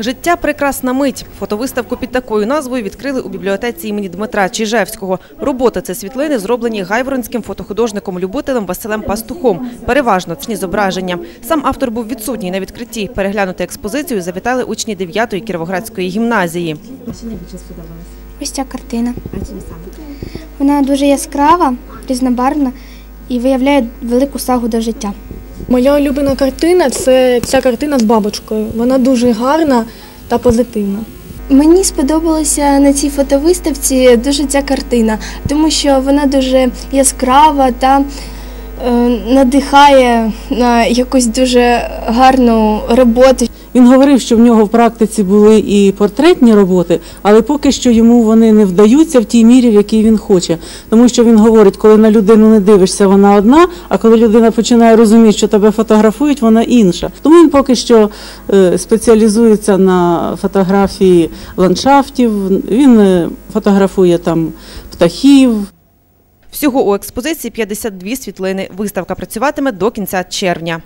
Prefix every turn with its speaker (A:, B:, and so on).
A: Життя прекрасна мить. Фотовиставку під такою назвою відкрили у бібліотеці імені Дмитра Чижевського. Роботи це світлини, зроблені гайворонським фотохудожником-любителем Василем Пастухом. Переважно цні зображення. Сам автор був відсутній на відкритті. Переглянути експозицію завітали учні 9-ї Кіровоградської гімназії.
B: Що найбільше сподобалось?
C: Ось ця картина. Вона дуже яскрава, різнобарвна і виявляє велику сагу до життя.
D: Моя улюблена картина це ця картина з бабочкою. Вона дуже гарна та позитивна.
E: Мені сподобалася на цій фотовиставці дуже ця картина, тому що вона дуже яскрава та е, надихає на якусь дуже гарну роботу.
F: Він говорив, що в нього в практиці були і портретні роботи, але поки що йому вони не вдаються в тій мірі, в якій він хоче. Тому що він говорить, коли на людину не дивишся, вона одна, а коли людина починає розуміти, що тебе фотографують, вона інша. Тому він поки що е, спеціалізується на фотографії ландшафтів. Він е, фотографує там птахів.
A: Всього у експозиції 52 світлини. Виставка працюватиме до кінця червня.